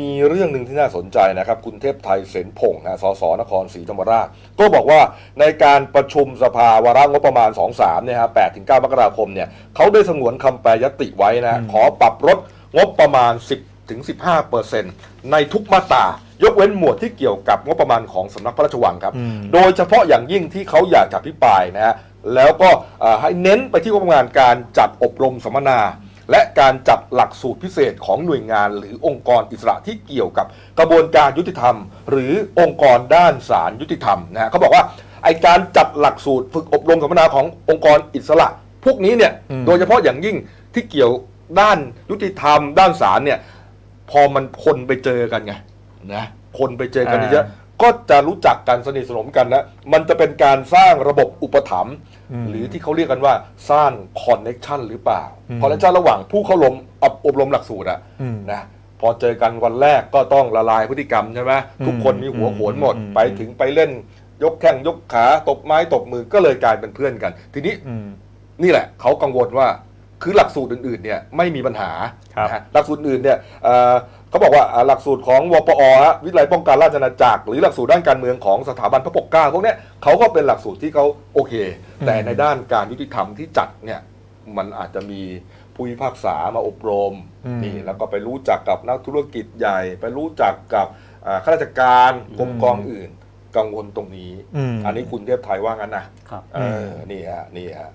มีเรื่องหนึ่งที่น่าสนใจนะครับ คุณเทพไทยเสนพงศ์นะสสนครศรีธรรมราช ก็บอกว่าในการประชุมสภาวาระงบประมาณ 23เนี่ยฮะ8ถึง9มกราคมเนี่ยเขาได้สงวนคำแปรยติไว้นะขอปรับลดงบประมาณ 10ถึง15เปอร์เซ็นต์ในทุกมาตรายกเว้นหมวดที่เกี่ยวกับงบประมาณของสำนักพระราชวังครับอืมโดยเฉพาะอย่างยิ่งที่เขาอยากจะอภิปรายนะฮะแล้วก็เอ่อให้เน้นไปที่งบประมาณการจัดอบรมสัมมนา และการจัดหลักสูตรพิเศษของหน่วยงานหรือองค์กรอิสระที่เกี่ยวกับกระบวนการยุติธรรม หรือองค์กรด้านศาลยุติธรรมนะฮะเขาบอกว่าไอการจัดหลักสูตรฝึกอบรมสัมมนาขององค์กรอิสระ พวกนี้เนี่ยอืมโดยเฉพาะอย่างยิ่งที่เกี่ยวด้านยุติธรรม ด้านศาลเนี่ยพอมันคนไปเจอกันไงนะคนไปเจอกันเยอะๆ ก็จะรู้จักกันสนิทสนมกันนะ มันจะเป็นการสร้างระบบอุปถัมภ์อืมหรือที่เขาเรียกกันว่าสร้างคอนเน็ชันหรือเปล่าอืมคอนเน็ชันระหว่างผู้เข้าลมอบอบรมหลักสูตรอะอืมนะพอเจอกันวันแรกก็ต้องละลายพฤติกรรมใช่ไหมอืมทุกคนมีหัวโขนหมดอืมไปถึงไปเล่น ยกแข้งยกขาตบไม้ตบมือก็เลยกลายเป็นเพื่อนกัน ทีนี้อืมนี่แหละ เขากังวลว่า คือหลักสูตรอื่นๆเนี่ยไม่มีปัญหาครับ นะฮะหลักสูตรอื่นเนี่ยเอ่อเขาบอกว่าอ่าหลักสูตรของวปอฮะวิทยาลัยป้องกันราชอาณาจักรหรือหลักสูตรด้านการเมืองของสถาบันพระปกเกล้าพวกเนี้ยเขาก็เป็นหลักสูตรที่เขาโอเค แต่ในด้านการยุติธรรมที่จัดเนี่ยมันอาจจะมีผู้พิพากษามาอบรมอืม นี่แล้วก็ไปรู้จักกับนักธุรกิจใหญ่ ไปรู้จักกับอ่าข้าราชการกรมกองอื่น กังวลตรงนี้ อืม อันนี้คุณเทพไทยว่างั้นนะครับ เออนี่ฮะนี่ฮะ